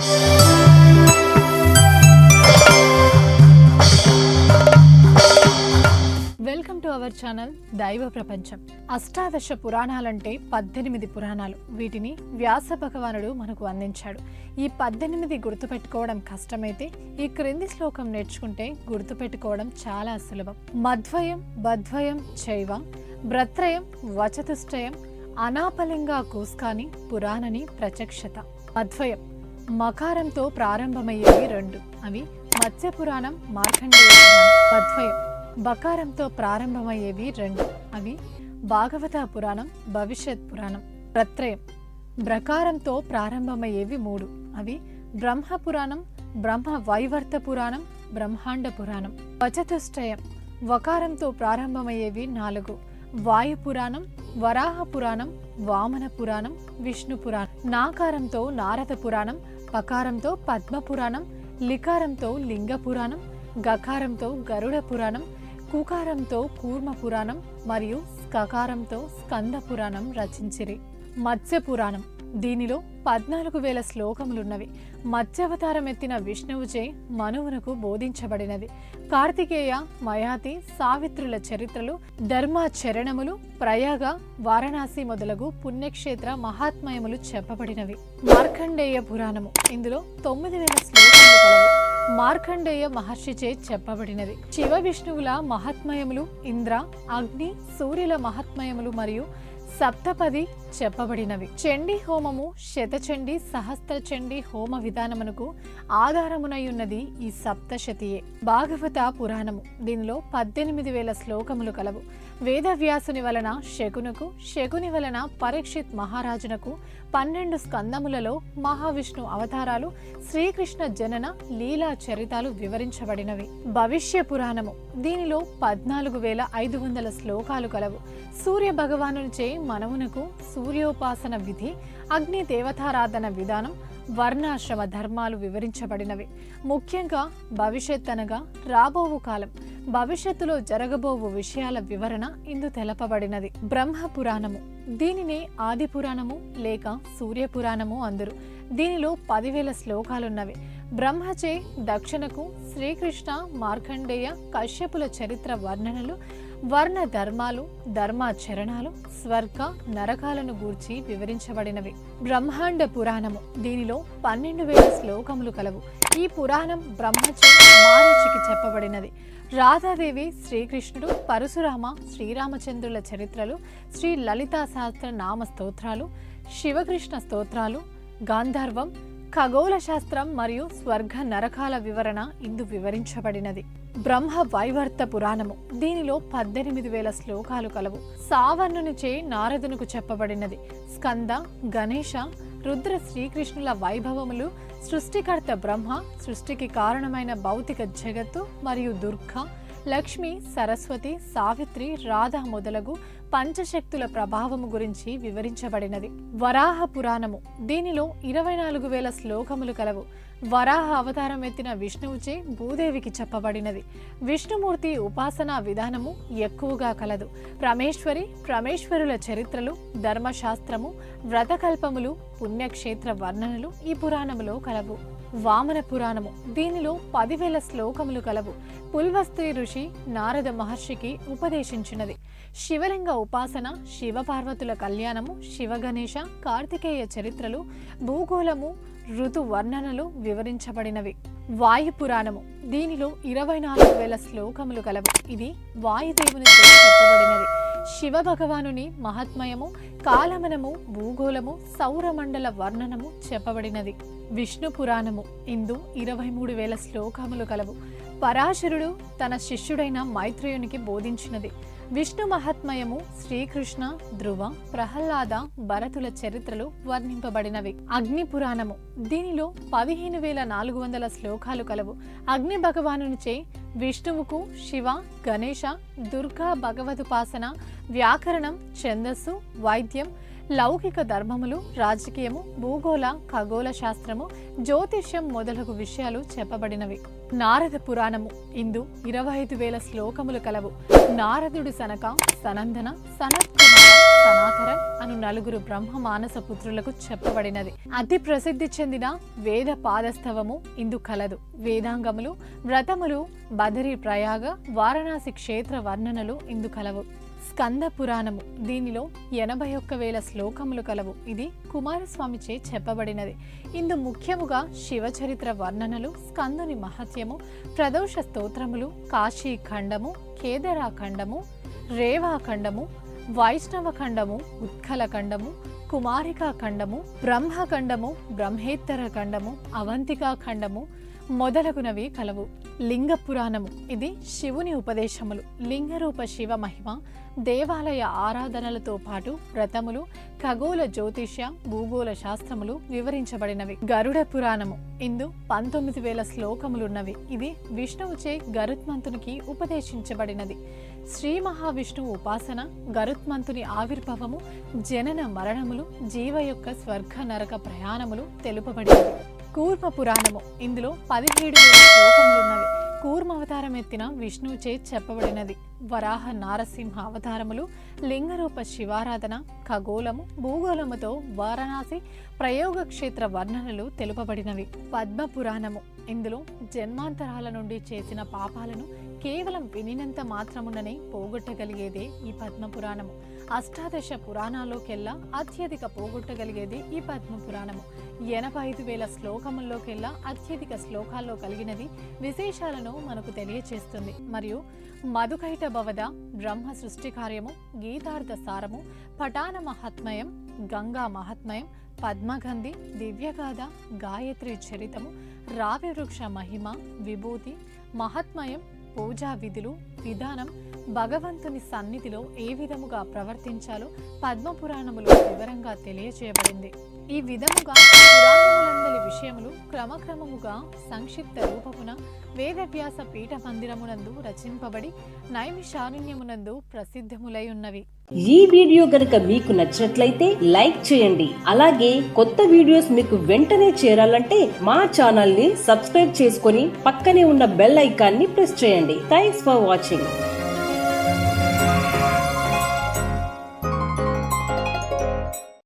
Welcome to our channel దైవ ప్రపంచం అష్టాదశ పురాణాలంటే పద్దెనిమిది పురాణాలు. వీటిని వ్యాస భగవానుడు మనకు అందించాడు. ఈ పద్దెనిమిది గుర్తుపెట్టుకోవడం కష్టమైతే ఈ క్రింది శ్లోకం నేర్చుకుంటే గుర్తుపెట్టుకోవడం చాలా సులభం. మధ్వయం బద్వయం చైవ భ్రత్రయం వచతుష్టయం అనాపలింగా కూస్కాని పురాణని ప్రత్యక్షత. మధ్వయం మకారంతో ప్రారంభమయ్యేవి రెండు. అవి మత్స్య పురాణం మార్కండేయ పద్వయం బకారంతో ప్రారంభమయ్యేవి రెండు. అవి భాగవత పురాణం భవిష్యత్ పురాణం. ప్రత్రయం. బ్రకారంతో ప్రారంభమయ్యేవి మూడు. అవి బ్రహ్మ పురాణం బ్రహ్మ వైవర్త పురాణం బ్రహ్మాండ పురాణం. వచతుష్టయం. వకారంతో ప్రారంభమయ్యేవి నాలుగు. వాయు పురాణం వరాహ పురాణం వామన పురాణం విష్ణు పురాణం నాకారంతో నారద పురాణం పకారంతో పద్మ పురాణం లికారంతో లింగ పురాణం గకారంతో గరుడ పురాణం కుకారంతో కూర్మ పురాణం మరియు స్కకారంతో స్కంద పురాణం రచించిరి. మత్స్య పురాణం దీనిలో పద్నాలుగు వేల శ్లోకములున్నవి. మత్స్యావతారం ఎత్తిన విష్ణువుచే మనువునకు బోధించబడినది కార్తికేయ మయాతి సావిత్రుల చరిత్రలు ధర్మాచరణములు ప్రయాగ వారణాసి మొదలగు పుణ్యక్షేత్ర మహాత్మయములు చెప్పబడినవి. మార్కండేయ పురాణము. ఇందులో తొమ్మిది వేల శ్లోకములు కలవు. మార్కండేయ మహర్షిచే చెప్పబడినది. శివ విష్ణువుల మహాత్మయములు ఇంద్ర అగ్ని సూర్యుల మహాత్మయములు మరియు సప్తపది చెప్పబడినవి. చండీ హోమము శతచండి సహస్ర చండీ హోమ విధానమునకు ఆధారమునయున్నది ఈ సప్తశతియే. భాగవత పురాణము. దీనిలో పద్దెనిమిది వేల శ్లోకములు కలవు. వేదవ్యాసుని వలన శకునకు శకుని వలన పరీక్షిత్ మహారాజునకు పన్నెండు స్కందములలో మహావిష్ణు అవతారాలు శ్రీకృష్ణ జనన లీలా చరితాలు వివరించబడినవి. భవిష్య పురాణము దీనిలో పద్నాలుగు వేల ఐదు వందల శ్లోకాలు కలవు. సూర్య భగవానునిచే మనమునకు సూర్యోపాసన విధి అగ్ని దేవతారాధన విధానం వర్ణాశ్రమ ధర్మాలు వివరించబడినవి. ముఖ్యంగా భవిష్యత్ అనగా రాబోవు కాలం భవిష్యత్తులో జరగబోవు విషయాల వివరణ ఇందు తెలపబడినది. బ్రహ్మ పురాణము దీనినే ఆది పురాణము లేక సూర్య పురాణము అందరు. దీనిలో పదివేల శ్లోకాలున్నవి. బ్రహ్మచే దక్షిణకు శ్రీకృష్ణ మార్కండేయ కశ్యపుల చరిత్ర వర్ణనలు వర్ణ ధర్మాలు ధర్మాచరణాలు స్వర్గ నరకాలను గూర్చి వివరించబడినవి. బ్రహ్మాండ పురాణము దీనిలో పన్నెండు వేల శ్లోకములు కలవు. ఈ పురాణం బ్రహ్మచే మారీచికి చెప్పబడినది. రాధాదేవి శ్రీకృష్ణుడు పరశురామ శ్రీరామచంద్రుల చరిత్రలు శ్రీ లలితా శాస్త్ర నామ స్తోత్రాలు శివకృష్ణ స్తోత్రాలు గాంధర్వం ఖగోళ శాస్త్రం మరియు స్వర్గ నరకాల వివరణ ఇందు వివరించబడినది. బ్రహ్మ వైవర్త పురాణము. దీనిలో పద్దెనిమిది వేల శ్లోకాలు కలవు. సావర్ణునిచే నారదునకు చెప్పబడినది. స్కంద గణేష రుద్ర శ్రీకృష్ణుల వైభవములు సృష్టికర్త బ్రహ్మ సృష్టికి కారణమైన భౌతిక జగత్తు మరియు దుర్గ లక్ష్మి సరస్వతి సావిత్రి రాధ మొదలగు పంచశక్తుల ప్రభావము గురించి వివరించబడినది. వరాహ పురాణము. దీనిలో ఇరవై నాలుగు వేల శ్లోకములు కలవు. వరాహ అవతారం ఎత్తిన విష్ణువుచే భూదేవికి చెప్పబడినది. విష్ణుమూర్తి ఉపాసనా విధానము ఎక్కువగా కలదు. ప్రమేశ్వరి ప్రమేశ్వరుల చరిత్రలు ధర్మశాస్త్రము వ్రతకల్పములు పుణ్యక్షేత్ర వర్ణనలు ఈ పురాణములో కలవు. వామన పురాణము. దీనిలో పదివేల శ్లోకములు కలవు. పుల్వస్త్రి ఋషి నారద మహర్షికి ఉపదేశించినది. శివలింగ ఉపాసన శివపార్వతుల కళ్యాణము శివగణేష కార్తికేయ చరిత్రలు భూగోళము ఋతు వర్ణనలు వివరించబడినవి. వాయు పురాణము. దీనిలో ఇరవై నాలుగు వేల శ్లోకములు కలవు. ఇది వాయుదేవుని చెప్పబడినది. శివ భగవానుని మహాత్మయము కాలమనము భూగోళము సౌరమండల వర్ణనము చెప్పబడినది. విష్ణు పురాణము. ఇందు ఇరవై మూడు వేల శ్లోకములు కలవు. పరాశరుడు తన శిష్యుడైన మైత్రేయునికి బోధించినది. విష్ణు మహాత్మయము శ్రీకృష్ణ ధ్రువ ప్రహ్లాద భరతుల చరిత్రలు వర్ణింపబడినవి. అగ్ని పురాణము. దీనిలో పదిహేను వేల నాలుగు వందల శ్లోకాలు కలవు. అగ్ని భగవానునిచే విష్ణువుకు శివ గణేష దుర్గా భగవదుపాసన వ్యాకరణం ఛందస్సు వైద్యం లౌకిక ధర్మములు రాజకీయము భూగోళ ఖగోళ శాస్త్రము జ్యోతిష్యం మొదలగు విషయాలు చెప్పబడినవి. నారద పురాణము. ఇందు ఇరవై ఐదు వేల శ్లోకములు కలవు. నారదుడు సనక సనందన సనత్ సనాతరన్ అను నలుగురు బ్రహ్మ మానస పుత్రులకు చెప్పబడినది. అతి ప్రసిద్ధి చెందిన వేద పాదస్తవము ఇందు కలదు. వేదాంగములు వ్రతములు బదరి ప్రయాగ వారణాసి క్షేత్ర వర్ణనలు ఇందు కలవు. స్కంద పురాణము. దీనిలో ఎనభై ఒక్క వేల శ్లోకములు కలవు. ఇది కుమారస్వామిచే చెప్పబడినది. ఇందు ముఖ్యముగా శివచరిత్ర వర్ణనలు స్కందుని మహత్యము ప్రదోష స్తోత్రములు కాశీ ఖండము కేదరా ఖండము రేవా ఖండము వైష్ణవ ఖండము ఉత్కల ఖండము కుమారికా ఖండము బ్రహ్మఖండము బ్రహ్మేత్తర ఖండము అవంతికా ఖండము మొదలగునవి కలవు. లింగ పురాణము. ఇది శివుని ఉపదేశములు. లింగరూప శివ మహిమ దేవాలయ ఆరాధనలతో పాటు వ్రతములు ఖగోళ జ్యోతిష్య భూగోళ శాస్త్రములు వివరించబడినవి. గరుడ పురాణము. ఇందు పంతొమ్మిది వేల శ్లోకములున్నవి. ఇది విష్ణువుచే గరుత్మంతునికి ఉపదేశించబడినది. శ్రీ మహావిష్ణువు ఉపాసన గరుత్మంతుని ఆవిర్భావము జనన మరణములు జీవ యొక్క స్వర్గ నరక ప్రయాణములు తెలుపబడినవి. కూర్మ పురాణము. ఇందులో పదిహేడు వేల శ్లోకములున్నవి. కూర్మ అవతారం ఎత్తిన విష్ణువుచే చెప్పబడినది. వరాహ నారసింహ అవతారములు లింగరూప శివారాధన ఖగోళము భూగోళముతో వారణాసి ప్రయోగక్షేత్ర వర్ణనలు తెలుపబడినవి. పద్మ పురాణము ఇందులో జన్మాంతరాల నుండి చేసిన పాపాలను కేవలం వినినంత మాత్రముననే పోగొట్టగలిగేదే ఈ పద్మ పురాణము అష్టాదశ పురాణాల్లోకెల్లా అత్యధిక పోగొట్టగలిగేది ఈ పద్మ పురాణము ఎనభై ఐదు వేల శ్లోకముల్లోకెల్లా అత్యధిక శ్లోకాల్లో కలిగినది విశేషాలను మనకు తెలియచేస్తుంది. మరియు మధుకైట భవద బ్రహ్మ సృష్టి కార్యము గీతార్థ సారము పటాన మహాత్మయం గంగా మహాత్మయం పద్మగంధి దివ్యగాథ గాయత్రి చరితము రావి వృక్ష మహిమ విభూతి మహాత్మయం పూజా విధులు విధానం భగవంతుని సన్నిధిలో ఏ విధముగా ప్రవర్తించాలో పద్మపురాణములో వివరంగా తెలియజేయబడింది ఈ విధముగా విషయములు క్రమక్రమముగా సంక్షిప్త రూపమున వేదవ్యాస పీఠ మందిరమునందు రచింపబడి నైమిషారణ్యమునందు ప్రసిద్ధములై ఉన్నవి. ఈ వీడియో గనుక మీకు నచ్చినట్లయితే లైక్ చేయండి. అలాగే కొత్త వీడియోస్ మీకు వెంటనే చేరాలంటే మా ఛానల్ని సబ్స్క్రైబ్ చేసుకొని పక్కనే ఉన్న బెల్ ఐకాన్ని ప్రెస్ చేయండి. Thanks for watching